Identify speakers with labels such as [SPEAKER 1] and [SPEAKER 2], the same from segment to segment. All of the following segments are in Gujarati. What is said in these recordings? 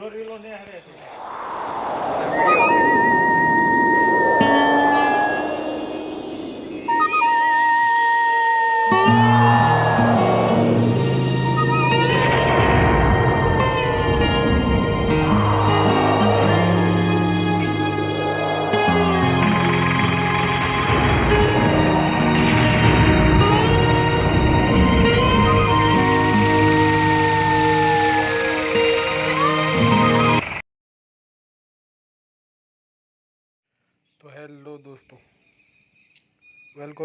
[SPEAKER 1] ફોર વ્હીલો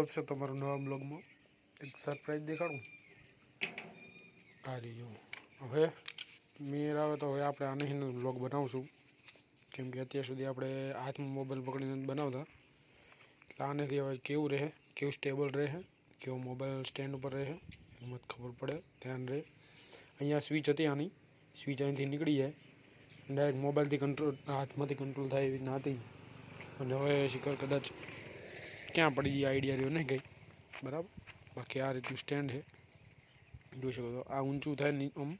[SPEAKER 2] વેલકમ છે તમારું નવા બ્લોગમાં. એક સરપ્રાઈઝ દેખાડું. આ રહ્યું હવે મેર આવે તો હવે આપણે આને બ્લોગ બનાવશું. કેમ કે અત્યાર સુધી આપણે હાથમાં મોબાઈલ પકડીને બનાવતા. એટલે આનેથી હવે કેવું રહે, કેવું સ્ટેબલ રહે, કેવો મોબાઈલ સ્ટેન્ડ ઉપર રહે એમાં ખબર પડે, ધ્યાન રહે. અહીંયા સ્વિચ હતી આની. સ્વિચ અહીંથી નીકળી જાય. ડાયરેક્ટ મોબાઈલથી કંટ્રોલ હાથમાંથી કંટ્રોલ થાય એવી રીતના હતી. અને હવે શિખર કદાચ ક્યાં પડી જાય આઈડિયા રહ્યો નહીં કંઈ? બરાબર? બાકી આ રીતનું સ્ટેન્ડ છે. જોઈ શકો છો, આ ઊંચું થાય નહીં આમ.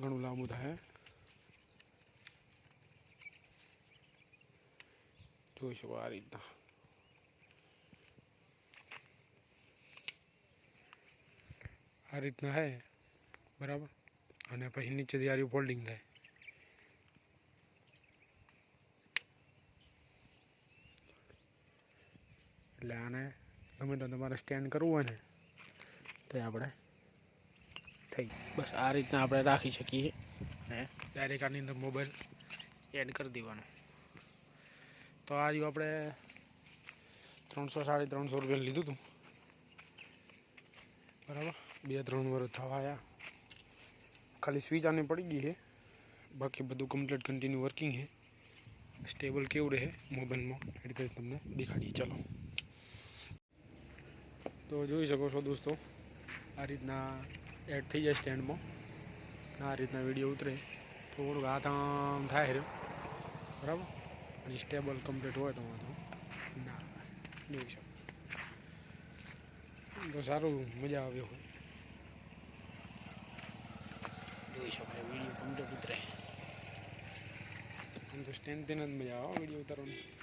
[SPEAKER 2] ઘણું લાંબુ થાય જોઈ શકો આ રીતના. આ રીતના હે બરાબર? અને પછી નીચેથી આ ફોલ્ડિંગ થાય. એટલે આને ગમે તો તમારે સ્ટેન્ડ કરવું હોય ને, તો આપણે થઈ બસ આ રીતના આપણે રાખી શકીએ. અને ડાયરેક્ટ આની અંદર મોબાઈલ એડ કરી દેવાનો. તો આ રહ્યું આપણે ત્રણસો સાડી ત્રણસો રૂપિયા લીધું હતું. બરાબર? બે ત્રણ વર્ષ થવા આવ્યા ખાલી સ્વિચ આને પડી ગઈ છે. બાકી બધું કમ્પ્લીટ કન્ટિન્યુ વર્કિંગ છે. સ્ટેબલ કેવું રહે મોબાઈલમાં એ રીતે તમને દેખાડીએ. ચાલો. તો જોઈ શકો છો દોસ્તો, આ રીતના એડ થઈ જાય સ્ટેન્ડમાં આ રીતના વીડિયો ઉતરે. થોડુંક હાથ આમ થાય રહ્યો. બરાબર? અને સ્ટેબલ કમ્પ્લીટ હોય તો ના, જોઈ શકો. તો સારું મજા આવ્યો હોય. જોઈ શકાય વીડિયો કમ્પ્લીટ ઉતરે. આમ તો સ્ટેન્ડ તેને જ મજા આવે વીડિયો ઉતારવાની.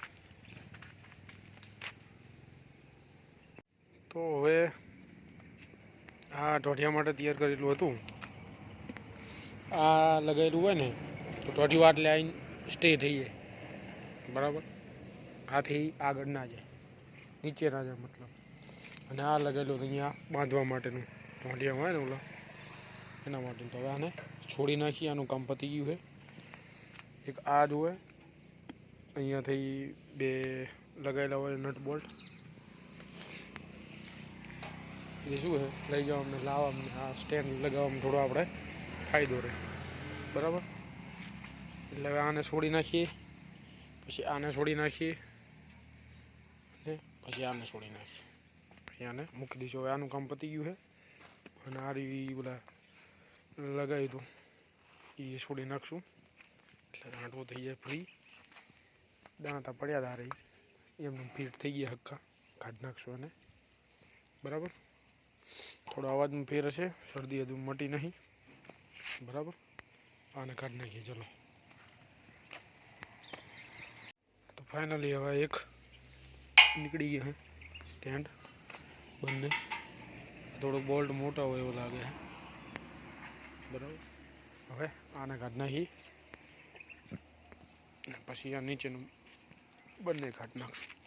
[SPEAKER 2] તો હવે આ ઢોઢિયા માટે તૈયાર કરેલું હતું. આ લગાવેલું હોય ને, તો ઢોઢી વાટ આવીને સ્ટે થઈ જાય. બરાબર? આથી આગળ ના જાય. નીચે ના જાય મતલબ. અને આ લગાવેલું હતું અહીંયા બાંધવા માટેનું. ઢોઢિયા હોય ને ઓલા. એના માટે તો હવે આને છોડી નાખીએ આનું કામ પતી ગયું છે. એક આ જુએ અહીંયાથી બે લગાવેલા હોય નટ બોલ્ટ. એ શું છે? લઈ જવા અમને લાવવા અમને. આ સ્ટેન્ડ લગાવવામાં થોડો આપણે. ફાયદો રહે. બરાબર? એટલે હવે આને છોડી નાખીએ. પછી આને છોડી નાખીએ. પછી આને છોડી નાખીએ. પછી આને મૂકી દઈશું. હવે આનું કામ પતી ગયું છે. અને આ રીવી બધા લગાવી દઉં એ છોડી નાખશું. એટલે રાંટવો થઈ જાય ફ્રી દાણા પડ્યા હતા રહી એમનું ફીટ થઈ ગયા હક્કા. કાઢી નાખશું અને બરાબર? થોડો અવાજમાં ફેર હશે, શરદી હજુ મટી નહીં. બરાબર? આને કાઢી નાખીએ, ચલો. તો ફાઇનલી હવે એક નીકળી ગયા હે સ્ટેન્ડ બંને. થોડો બોલ્ટ મોટા હોય એવો લાગે છે બરાબર? હવે આને કાઢી નાખી. પછી આ નીચેનું બંને કાઢી નાખશું.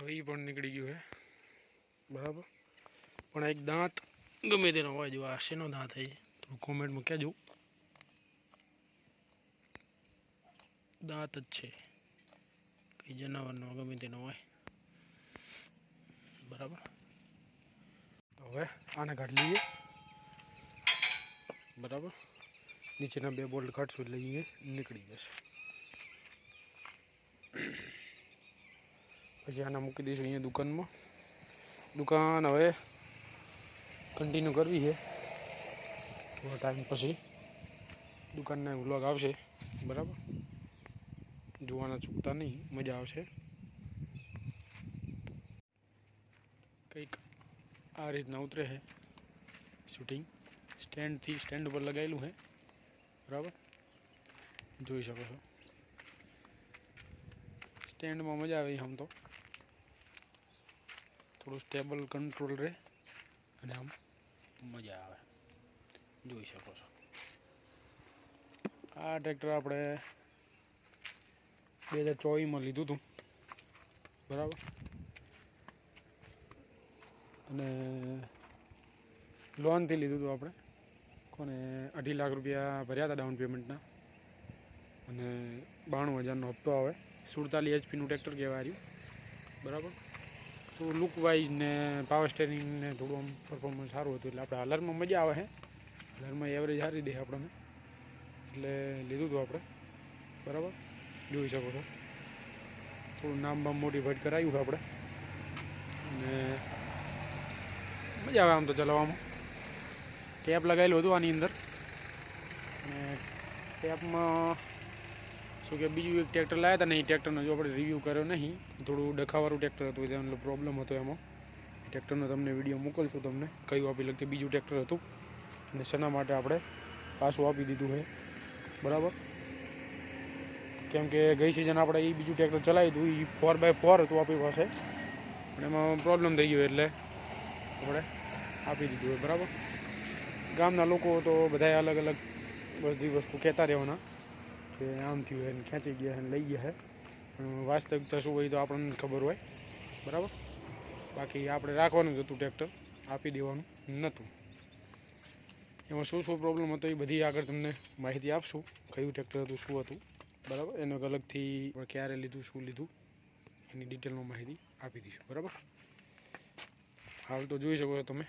[SPEAKER 2] તો એ પણ નીકળી ગયું છે બરાબર? પણ એક દાંત ગમે તેનો હોય જો, આ શેનો દાંત છે થોડું કોમેન્ટમાં કહેજો. દાંત જ છે. કઈ જનાવરનો ગમે તેનો હોય. બરાબર? તો હવે આને કાઢી લઈએ. બરાબર? નીચેના બે બોલ્ટ કાઢશું એટલે એ નીકળી જશે. પછી આને મૂકી દઈશું અહીંયા દુકાનમાં. દુકાન હવે કન્ટિન્યુ કરવી છે. થોડા ટાઈમ પછી દુકાનના વ્લોગ આવશે, બરાબર? જોવાના ચૂકતા નહીં, મજા આવશે. કંઈક આ રીતના ઉતરે છે શૂટિંગ સ્ટેન્ડથી સ્ટેન્ડ ઉપર લગાવેલું છે, બરાબર? જોઈ શકો છો. સ્ટેન્ડમાં મજા આવે આમ તો. થોડું સ્ટેબલ કંટ્રોલ રહે અને આમ મજા આવે. જોઈ શકો છો. આ ટ્રેક્ટર આપણે બે હજાર ચોવીસમાં લીધું હતું. બરાબર? અને લોનથી લીધું હતું આપણે. કોને અઢી લાખ રૂપિયા ભર્યા હતા ડાઉન પેમેન્ટના અને બાણું હજારનો હપ્તો આવે. સુડતાલીસ એચપીનું ટ્રેક્ટર કહેવાય. રહ્યું બરાબર? તો લુક વાઇઝ ને પાવર સ્ટેરિંગ ને થોડું આમ પરફોર્મન્સ સારું હતું. એટલે આપણે હાલરમાં મજા આવે છે હાલરમાં એવરેજ સારી દે આપણને. એટલે લીધું હતું આપણે. બરાબર? જોઈ શકો છો. થોડું નામ બામ મોટિવેટ કરાવ્યું આપણે. અને મજા આવે આમ તો ચલાવવામાં. ટેપ લગાવેલું હતું આની અંદર. અને ટેપમાં શું કે બીજું એક ટ્રેક્ટર લાવ્યા હતા ને એ ટ્રેક્ટરનો જો આપણે રિવ્યૂ કર્યો નહીં, થોડું ડખાવાળું ટ્રેક્ટર હતું તેનો પ્રોબ્લેમ હતો એમાં. એ ટ્રેક્ટરનો તમને વીડિયો મોકલશું તમને, કયું આપી લગતી બીજું ટ્રેક્ટર હતું. અને શેના માટે આપણે પાછું આપી દીધું છે. બરાબર? કેમ કે ગઈ સિઝન આપણે એ બીજું ટ્રેક્ટર ચલાવ્યું હતું એ ફોર બાય ફોર હતું આપણી પાસે. પણ એમાં પ્રોબ્લેમ થઈ ગયો એટલે આપણે આપી દીધું હોય બરાબર? ગામના લોકો તો બધાય અલગ અલગ બધી વસ્તુ કહેતા રહેવાના. કે આમ થયું ને ખેંચી ગયા છે લઈ ગયા છે વાસ્તવિકતા શું હોય તો આપણને ખબર હોય. બરાબર? બાકી આપણે રાખવાનું જ હતું ટ્રેક્ટર આપી દેવાનું નહોતું. એમાં શું શું પ્રોબ્લેમ હતો એ બધી આગળ તમને માહિતી આપશું. કયું ટ્રેક્ટર હતું, શું હતું. બરાબર? એનો અલગથી ક્યારે લીધું, શું લીધું, એની ડિટેલમાં માહિતી આપી દઈશું. બરાબર? હાલ તો જોઈ શકો છો તમે.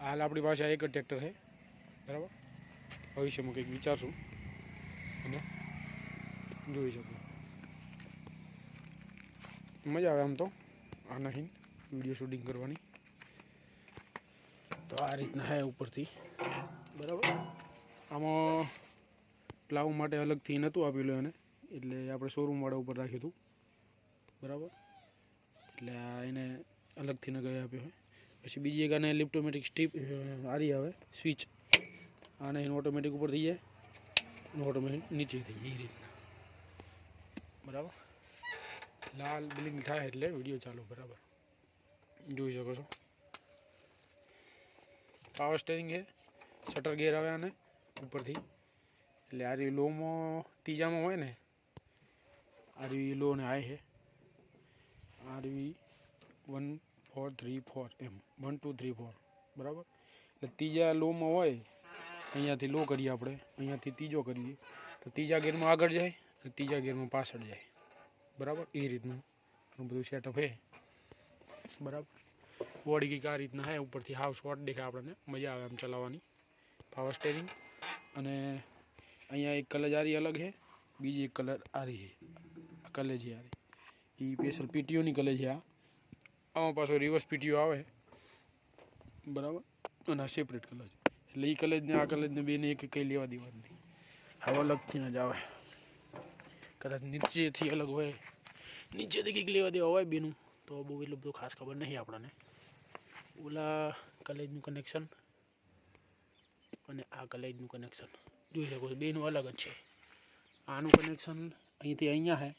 [SPEAKER 2] હાલ આપણી પાસે એક જ ટ્રેક્ટર છે. બરાબર? ભવિષ્યમાં કંઈક વિચારશું. અને જોઈ શકું. મજા આવે આમ તો. આના હિન વીડિયો શૂટિંગ કરવાની. તો આ રીતના હે ઉપરથી. બરાબર. આમાં પ્લાવ માટે અલગથી નહોતું આપેલું એને. એટલે આપણે શોરૂમવાળા ઉપર રાખ્યું હતું. બરાબર. એટલે આ એને અલગથી ન ગયા આપ્યો હોય પછી બીજી એક આને લિપ્ટોમેટિક સ્ટીપ આરી આવે. સ્વિચ આને એને ઓટોમેટિક ઉપર થઈ જાય. અને ઓટોમેટિક નીચે થઈ જાય એ રીતના. બરાબર? લાલ બ્લિંક થાય એટલે વીડિયો ચાલુ, બરાબર? જોઈ શકો છો. પાવર સ્ટેરિંગ છે. શટર ગેર આવે આને ઉપરથી. એટલે આ રહ્યું લોમાં ત્રીજામાં હોય ને, આ રહ્યું લો ને હાઈ છે. આ રહ્યું one four three four M. One two three four બરાબર? એટલે ત્રીજા લોમાં હોય અહીંયાથી લો કરીએ આપણે. અહીંયાથી ત્રીજો કરીએ. તો ત્રીજા ગેરમાં આગળ જાય ત્રીજા ગેરમાં પાછળ જાય. બરાબર? એ રીતનું. બધું સેટઅપ છે બરાબર? બોડી કંઈક આ રીતના હે, ઉપરથી હાવ શોર્ટ દેખાય આપણને. મજા આવે આમ ચલાવવાની. પાવર સ્ટેરિંગ અને અહીંયા એક કલર આરી અલગ છે બીજી એક કલર આરી છે કલેજી આરી. એ સ્પેશિયલ પીટીઓની કલેજી આ. આમાં પાછો રિવર્સ પીટીઓ આવે. બરાબર? અને સેપરેટ કલર એટલે એ કલેજને આ કલેજને બેને એક કંઈ લેવા દેવા નથી હવે અલગથી જ આવે કદાચ નીચેથી અલગ હોય. નીચેથી કંઈક લેવા દેવા હોય બેનું. તો બહુ એટલું બધું ખાસ ખબર નહીં આપણને. ઓલા કલેજનું કનેક્શન અને આ કલેજનું કનેક્શન જોઈ શકો બેનું અલગ જ છે. આનું કનેક્શન અહીંથી અહીંયા છે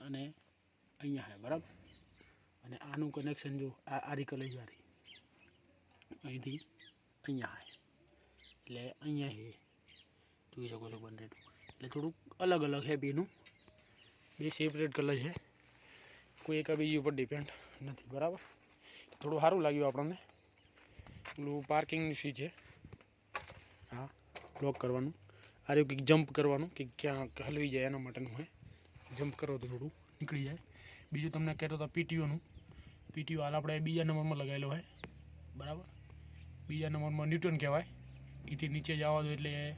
[SPEAKER 2] અને અહીંયા છે બરાબર? અને આનું કનેક્શન જો આ આરી કલેજ આરી અહીંથી અહીંયા છે એટલે અહીંયા છે જોઈ શકો છો બંને એટલે થોડુંક અલગ અલગ છે બેનું. બે સેપરેટ કલર છે. કોઈ એક બીજી ઉપર ડિપેન્ડ નથી, બરાબર? થોડું સારું લાગ્યું આપણને. પેલું પાર્કિંગની સી છે. હા બ્લોક કરવાનું. આ રહ્યું કંઈક જમ્પ કરવાનું, કે ક્યાં હલવી જાય એના માટેનું હોય જમ્પ કરો તો થોડું નીકળી જાય. બીજું તમને કહેતો હતો પીટીઓનું પીટીઓ હાલ આપણે બીજા નંબરમાં લગાવેલો હોય બીજા નંબરમાં ન્યૂટન કહેવાય. એથી નીચે જવા દો એટલે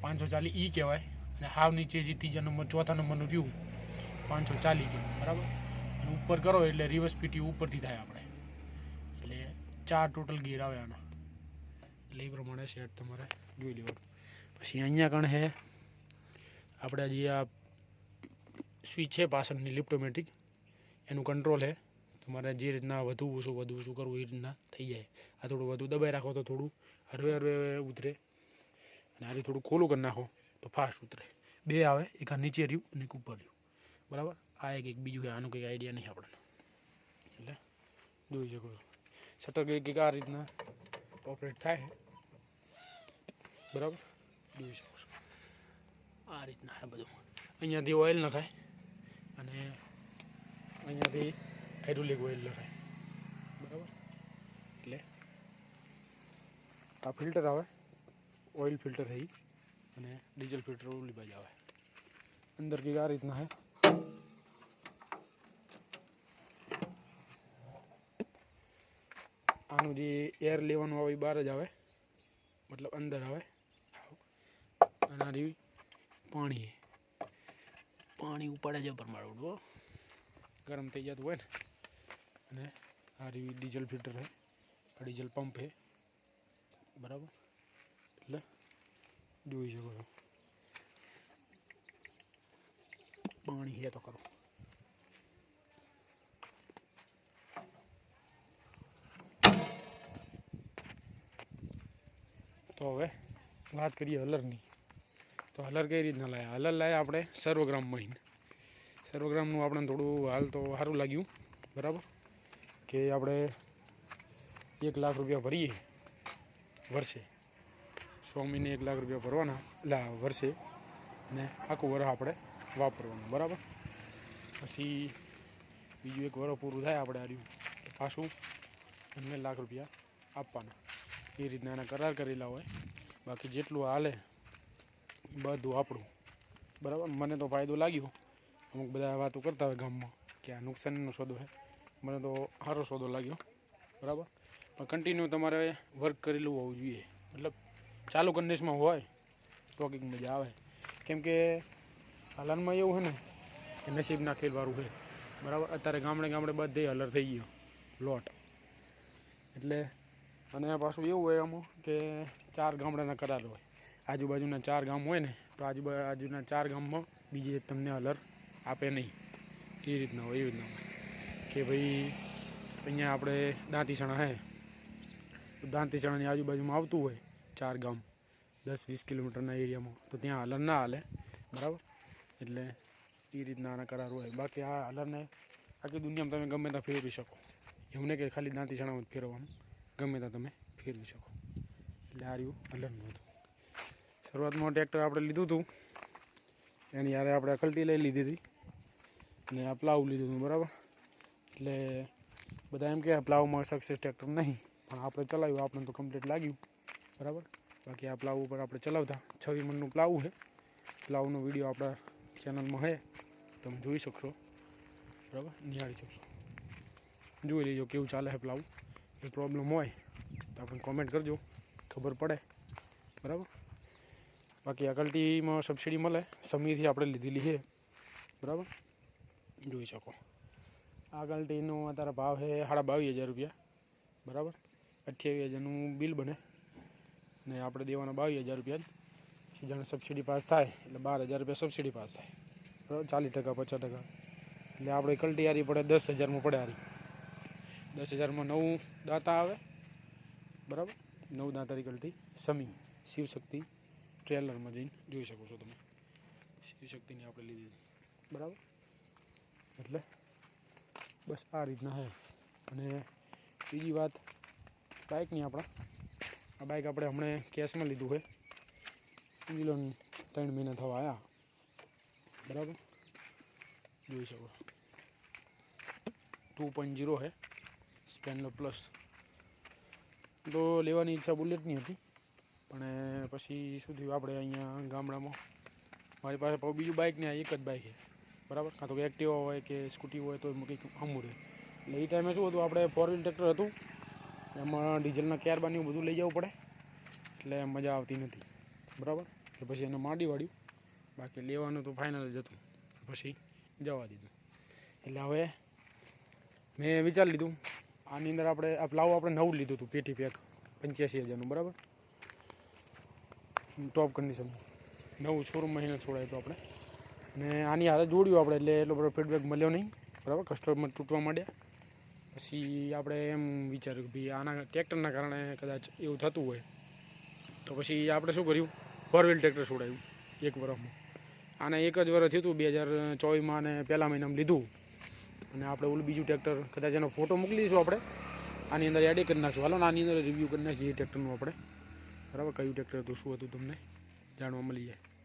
[SPEAKER 2] પાંચસો ચાલીસ ઈ કહેવાય. અને હાવ નીચે જે ત્રીજા નંબર, ચોથા નંબરનું રહ્યું પાંચસો ચાલીસ કહેવાય. બરાબર? અને ઉપર કરો એટલે રિવર્સ પીટી ઉપરથી થાય આપણે. એટલે ચાર ટોટલ ગિયર આવે આના. એટલે એ પ્રમાણે સેટ તમારે જોઈ લેવાનું. પછી અહીંયા કણ છે આપણે જે આ સ્વિચ છે પાછળની લિપ્ટોમેટિક એનું કંટ્રોલ છે તમારે જે રીતના વધુ ઓછું વધુ ઓછું કરવું એ રીતના થઈ જાય. આ થોડું વધુ દબાઈ રાખો તો થોડું હરવે હરવે ઉતરે. અને આથી થોડું ખોલું કરી નાખો તો ફાસ્ટ ઉતરે. બે આવે, એક આ નીચે રહ્યું અને એક ઉપર રહ્યું. બરાબર? આ એક એક, બીજું આનું કંઈક આઈડિયા નહીં આપણને. એટલે જોઈ શકો છો. શટર કંઈક આ રીતના ઓપરેટ થાય બરાબર? જોઈ શકો છો. આ રીતના બધું. અહીંયાથી ઓઇલ નખાય. અને અહીંયાથી હાઇડ્રોલિક ઓઇલ નખાય બરાબર એટલે આ ફિલ્ટર આવે ઓઇલ ફિલ્ટર થઈ અને ડીઝલ ફિલ્ટર ઓલી બાજુ આવે. અંદર કંઈક આ રીતના હે આનું જે એર લેવાનું આવે એ બહાર જ આવે મતલબ અંદર આવે અને આ પાણી પાણી ઉપાડે છે પર મારું હો ગરમ થઈ જતું હોય ને અને આ રહ્યું ડીઝલ ફિલ્ટર છે, આ ડીઝલ પંપ છે, બરાબર? એટલે જોઈ શકો છો. પાણી છે તો કરો તો હવે વાત કરીએ હલરની. તો હલર કઈ રીતના લાયા? હલર લાયા આપણે સર્વગ્રામ મહીન. સર્વગ્રામનું આપણને થોડું હાલ તો સારું લાગ્યું, બરાબર? કે આપણે એક લાખ રૂપિયા ભરીએ વર્ષે. સો મહિને એક લાખ રૂપિયા ભરવાના એટલે વર્ષે. અને આખું વરસ આપણે વાપરવાનું, બરાબર? પછી બીજું એક વરસ પૂરું થાય આપણે આર્યું પાછું એમને લાખ રૂપિયા આપવાના. એ રીતના એના કરાર કરેલા હોય. બાકી જેટલું હાલે બધું આપણું, બરાબર? મને તો ફાયદો લાગ્યો. અમુક બધા વાતો કરતા હોય ગામમાં કે આ નુકસાનનો સોદો છે મને તો સારો સોદો લાગ્યો, બરાબર? પણ કન્ટિન્યુ તમારે વર્ક કરેલું હોવું જોઈએ. મતલબ ચાલુ કન્ડિશનમાં હોય તો મજા આવે. કેમ કે હાલનમાં એવું છે ને કે નસીબના ખેલવાળું છે, બરાબર? અત્યારે ગામડે ગામડે બધે હલર થઈ ગયો લોટ એટલે અને પાછું એવું હોય આમાં કે ચાર ગામડાના કરાર હોય. આજુબાજુના ચાર ગામ હોય ને, તો આજુબાજુના ચાર ગામમાં બીજી તમને અલર આપે નહીં. એ રીતના હોય, એવી રીતના હોય. કે ભાઈ અહીંયા આપણે દાંતીસણા હે. તો દાંતીસણાની આજુબાજુમાં આવતું હોય ચાર ગામ, દસ, વીસ કિલોમીટરના એરિયામાં. તો ત્યાં હલર ના હાલે, બરાબર? એટલે એ રીતના આના કરાર હોય. બાકી આ હલરને આખી દુનિયામાં તમે ગમે ત્યાં ફેરવી શકો. એવું નહીં કે ખાલી દાંતીસણામાં જ ફેરવવાનું. ગમે ત્યાં તમે ફેરવી શકો. એટલે આ રહ્યું હલરનું હતું શરૂઆતમાં ટ્રેક્ટર આપણે લીધું હતું એની યારે આપણે અકલતી લઈ લીધી હતી. અને આ પ્લાવ લીધું હતું, બરાબર? એટલે બધા એમ કે પ્લાવ પ્લાવમાં સક્સેસ ટ્રેક્ટર નહીં. પણ આપણે ચલાવ્યું, આપણને તો કમ્પ્લીટ લાગ્યું. બરાબર? બાકી આ પ્લાવ ઉપર આપણે ચલાવતા. છવી મણનું પ્લાવ છે. પ્લાવનો વીડિયો આપણા ચેનલમાં છે. તમે જોઈ શકશો. બરાબર? નિહાળી શકશો. જોઈ લેજો કેવું ચાલે છે પ્લાવ. એ પ્રોબ્લેમ હોય તો આપણે કોમેન્ટ કરજો. ખબર પડે. બરાબર? બાકી અકલ્ટીમાં સબસિડી મળે. સમીરથી આપણે લીધેલી છે. બરાબર? જોઈ શકો. આ અકલ્ટીનો અત્યારે ભાવ છે સાડા બાવીસ હજાર રૂપિયા. બરાબર? અઠ્યાવીસ હજારનું બિલ બને. ને આપણે દેવાના બાવીસ હજાર રૂપિયા પછી જાણે સબસિડી પાસ થાય, એટલે બાર હજાર રૂપિયા સબસિડી પાસ થાય. બરાબર? ચાલીસ ટકા, પચાસ ટકા. એટલે આપણે કલ્ટી હારી પડે દસ હજારમાં પડે હારી. દસ હજારમાં નવું દાંતા આવે. બરાબર? નવ દાંતારી કલટી. સમી. શિવશક્તિ ટ્રેલરમાં જઈને જોઈ શકો છો તમે. શિવશક્તિની આપણે લીધી. બરાબર? એટલે બસ આ રીતના છે અને બીજી વાત બાઇકની આપણા. આ બાઇક આપણે હમણાં કેશમાં લીધું છે ઇંગ્લેન્ડ ત્રણ મહિના થવા આવ્યા બરાબર? જોઈ શકો. ટુ પોઈન્ટ જીરો છે સ્પેન્ડર પ્લસ તો લેવાની ઈચ્છા બુલેટની હતી. પણ પછી શું થયું? આપણે અહીંયા ગામડામાં, મારી પાસે બીજું બાઇક ને એક જ બાઇક છે બરાબર? કાં તો એક્ટિવા હોય કે સ્કૂટી હોય તો કંઈક હમું રહે. એટલે એ ટાઈમે શું હતું? આપણે ફોર વ્હીલ ટ્રેક્ટર હતું. એમાં ડીઝલના કેરબાની બધું લઈ જવું પડે. એટલે મજા આવતી નથી. બરાબર? એટલે પછી એને માંડી વાળ્યું. બાકી લેવાનું તો ફાઇનલ જ હતું. પછી જવા દીધું. એટલે હવે મેં વિચારી લીધું, આની અંદર આપણે આ પ્લાવ આપણે નવું લીધું હતું, પેટી પેક પંચ્યાસી હજારનું, બરાબર? ટોપ કન્ડિશન નવું શોરૂમ મહિને છોડાય તો આપણે. અને આની હારે જોડ્યું આપણે, એટલે એટલો બધો ફીડબેક મળ્યો નહીં. બરાબર? કસ્ટમર તૂટવા માંડ્યા. પછી આપણે એમ વિચાર્યું કે ભાઈ આના ટ્રેક્ટરના કારણે કદાચ એવું થતું હોય. તો પછી આપણે શું કર્યું? ફોર વ્હીલ ટ્રેક્ટર છોડાયું એક વર્ષમાં આને એક જ વર્ષ થયું હતું, બે હજાર ચોવીસમાં અને પહેલા મહિનામાં લીધું. અને આપણે ઓલું બીજું ટ્રેક્ટર કદાચ એનો ફોટો મોકલી દઈશું આપણે. આની અંદર એડ કરી નાખશું. હાલો આની અંદર રિવ્યૂ કરી નાખીએ ટ્રેક્ટરનું આપણે. બરાબર? કયું ટ્રેક્ટર હતું, શું હતું, તમને જાણવા મળી જાય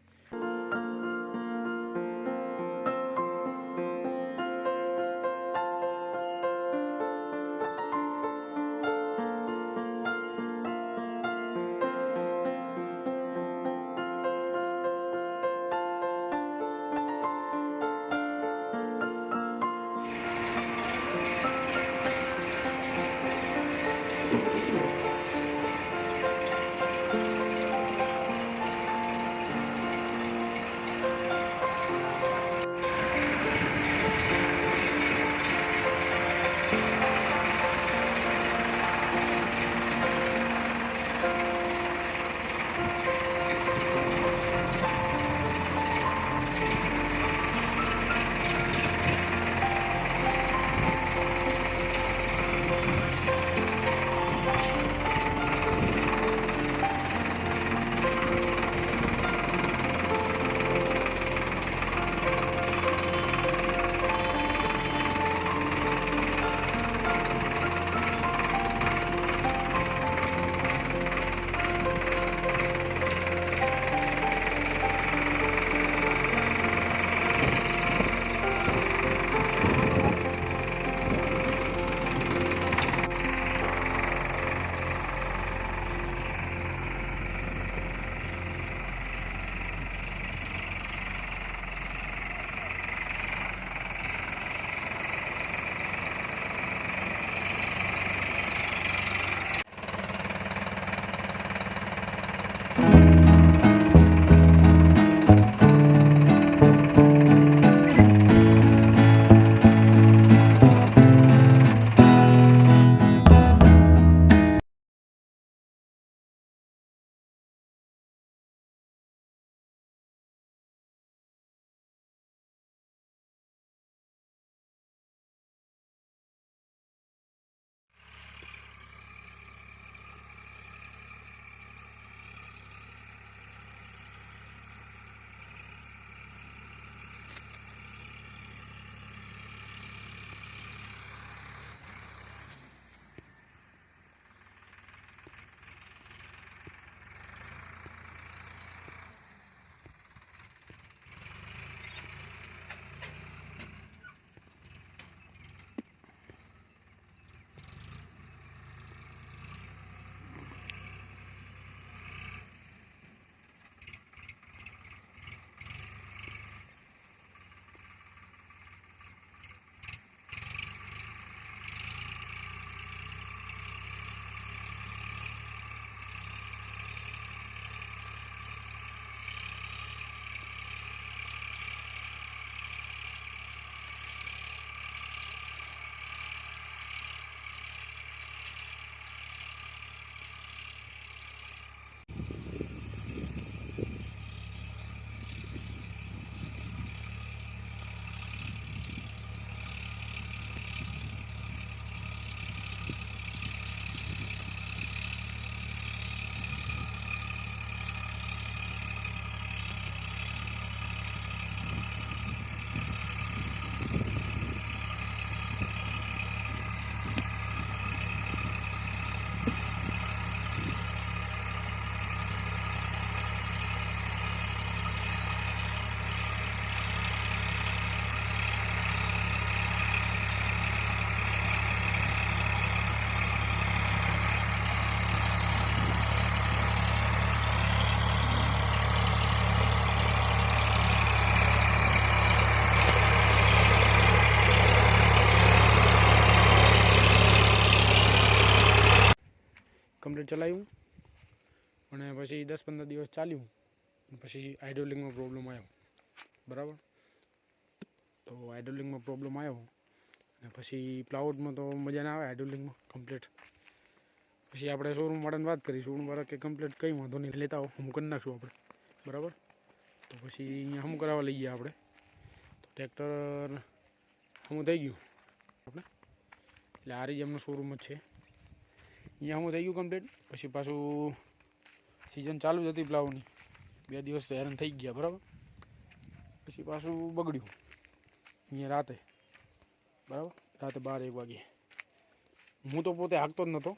[SPEAKER 2] પછી દસ પંદર દિવસ ચાલ્યું. પછી હાઇડ્રોલિંગમાં પ્રોબ્લેમ આવ્યો બરાબર? તો હાઇડ્રોલિંગમાં પ્રોબ્લેમ આવ્યો અને પછી પ્લાઉડમાં તો મજા ના આવે હાઇડ્રોલિંગમાં કમ્પ્લીટ પછી આપણે શોરૂમવાળાને વાત કરી. શોરૂમવાળા કે કમ્પ્લીટ કંઈ વાંધો નહીં. લેતા આવો. હું કરી નાખશું આપણે. બરાબર? તો પછી અહીંયા હમ કરાવવા લઈ ગયા આપણે. તો ટ્રેક્ટર હમું થઈ ગયું. આપણે? એટલે આ રીતે એમનો શોરૂમ જ છે. અહીંયા હું થઈ ગયું કમ્પ્લીટ પછી પાછું સિઝન ચાલુ જ હતી પ્લાવની બે દિવસ તો હેરાન થઈ ગયા, બરાબર? પછી પાછું બગડ્યું. અહીંયા રાતે. બરાબર? રાતે બાર એક વાગે. હું તો પોતે હાંકતો જ નહોતો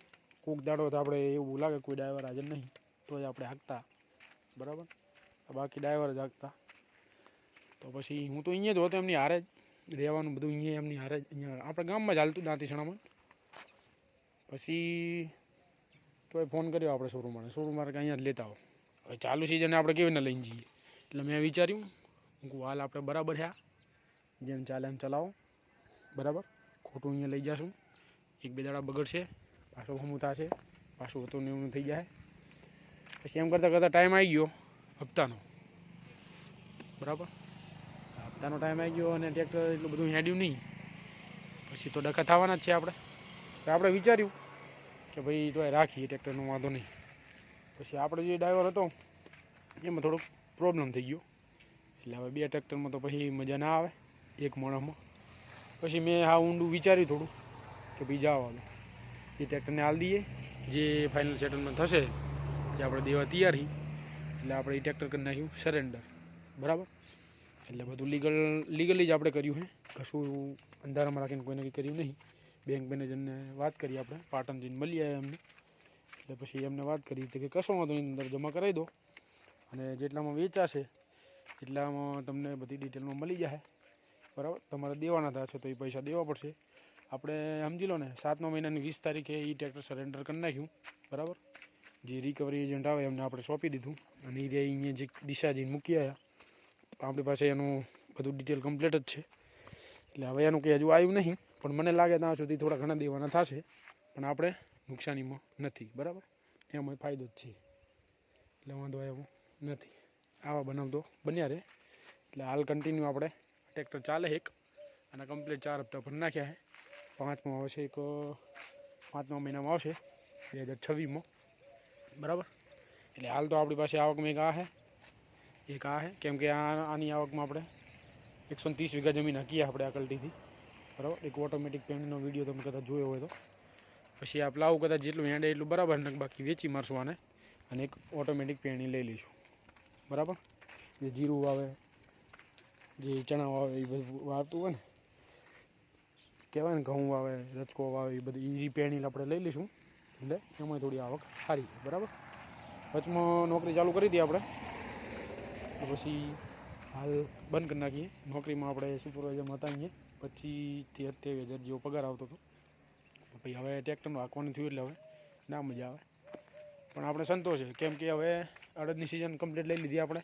[SPEAKER 2] કોક દાડો તો આપણે એવું લાગે કોઈ ડ્રાઈવર હાજર નહીં, તો જ આપણે હાંકતા. બરાબર? બાકી ડ્રાઈવર જ હાંકતા. તો પછી હું તો અહીંયા જ હોતો, એમની હારે જ રહેવાનું બધું અહીંયા એમની હારે જ. અહીંયા આપણે ગામમાં જ હાલતું દાંતીસણામાં. પછી તોય ફોન કર્યો આપણે શોરૂમવાળા શોરૂમવાળા કે અહીંયા જ લેતા આવો. હવે ચાલુ સિઝને આપણે કેવી રીતના લઈને જઈએ? એટલે મેં વિચાર્યું, હું હાલ આપણે બરાબર છે જેમ ચાલે એમ ચલાવો. બરાબર? ખોટું અહીંયા લઈ જશું. એક બે દાડા બગડશે, પાછું હમું થશે, પાછું હતું ને એવું થઈ જાય. પછી એમ કરતાં કરતાં ટાઈમ આવી ગયો હપ્તાનો. બરાબર? હપ્તાનો ટાઈમ આવી ગયો અને ટ્રેક્ટર એટલું બધું હેડ્યું નહીં. પછી તો ડખા થવાના જ છે આપણે. તો આપણે વિચાર્યું કે ભાઈ તો રાખીએ, ટ્રેક્ટરનો વાંધો નહીં. પછી આપણે જે ડ્રાઈવર હતો, એમાં થોડોક પ્રોબ્લેમ થઈ ગયો. એટલે હવે બે ટ્રેક્ટરમાં તો પછી મજા ના આવે, એક માણસમાં. પછી મેં હા ઊંડું વિચાર્યું થોડું, કે ભાઈ જાઓ હાલો એ ટ્રેક્ટરને હાલ દઈએ. જે ફાઇનલ સેટલમેન્ટ થશે જે આપણે દેવા તૈયાર એટલે આપણે એ ટ્રેક્ટર કરી નાખ્યું સરેન્ડર બરાબર? એટલે બધું લીગલ લીગલી જ આપણે કર્યું હે. કશું અંધારામાં રાખીને કોઈ નક્કી કર્યું નહીં. બેંક મેનેજરને વાત કરી આપણે પાટણ જઈને મળી આવ્યા એમને. એટલે પછી એમને વાત કરી કે કશો વાંધો નહીં અંદર જમા કરાવી દો. અને જેટલામાં વેચાશે એટલામાં તમને બધી ડિટેલમાં મળી જશે બરાબર? તમારે દેવાના થશે તો એ પૈસા દેવા પડશે. આપણે સમજી લો ને, સાતમા મહિનાની વીસ તારીખે એ ટ્રેક્ટર સરેન્ડર કરી નાખ્યું. બરાબર? જે રિકવરી એજન્ટ આવે એમને આપણે સોંપી દીધું. અને એ અહીંયા જે દિશાજીને મૂકી આવ્યા. આપણી પાસે એનું બધું ડિટેલ કમ્પ્લીટ જ છે. એટલે હવે એનું કંઈ હજુ આવ્યું નહીં. પણ મને લાગે ત્યાં સુધી થોડા ઘણા દેવાના થશે, પણ આપણે નુકસાનીમાં નથી, બરાબર? એમાં ફાયદો જ છે. એટલે વાંધો એવો નથી. આવા બનાવતો બન્યા રહે. એટલે હાલ કન્ટિન્યુ આપણે ટ્રેક્ટર ચાલે એક, અને કમ્પ્લીટ ચાર હપ્તા ભરી નાખ્યા છે. પાંચમાં આવશે એક, પાંચમા મહિનામાં આવશે, બે હજાર છવ્વીસમાં. બરાબર? એટલે હાલ તો આપણી પાસે આવકમાં એક આ છે, એક આ છે. કેમ કે આ, આની આવકમાં આપણે એકસો ત્રીસ વીઘા જમીન હકીએ આપણે આ કલ્ટીથી. બરાબર? એક ઓટોમેટિક પેનનો વીડિયો તમે કદાચ જોયો હોય તો. પછી આ પ્લાવ કદાચ જેટલું હેડે એટલું બરાબર ને બાકી વેચી મારશું આને. અને એક ઓટોમેટિક પેણી લઈ લઈશું. બરાબર? જે જીરું વાવે જે ચણા વાવે એ બધું વાવતું હોય ને. કહેવાય ને ઘઉં વાવે રચકો વાવે એ બધી એ પેણી આપણે લઈ લઈશું. એટલે એમાં થોડી આવક સારી બરાબર? વચમાં નોકરી ચાલુ કરી દઈએ આપણે. પછી હાલ બંધ કરી નાખીએ. નોકરીમાં આપણે સુપરવાઇઝરમાં હતા અહીંયા. પચીસથી સત્યાવીસ હજાર જેવો પગાર આવતો હતો. પછી હવે ટ્રેક્ટરનું હાંકવાનું થયું એટલે હવે ના મજા આવે. પણ આપણે સંતોષ. છે કેમ કે હવે અડદની સિઝન કમ્પ્લીટ લઈ લીધી આપણે.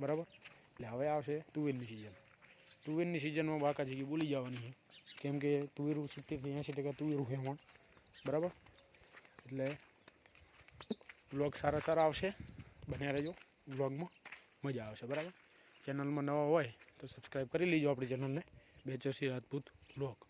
[SPEAKER 2] બરાબર? એટલે હવે આવશે તુવેરની સિઝન તુવેરની સિઝનમાં બાકા જગ્યા બોલી જવાની છે. કેમ કે તુવેરું સિત્તેરથી એંસી ટકા તુવેરું છે પણ બરાબર? એટલે બ્લોગ સારા સારા આવશે. બન્યા રહેજો બ્લોગમાં મજા આવશે. બરાબર? ચેનલમાં નવા હોય તો સબસ્ક્રાઈબ કરી લેજો આપણી ચેનલને બેચરસી રાજપૂત બ્લોગ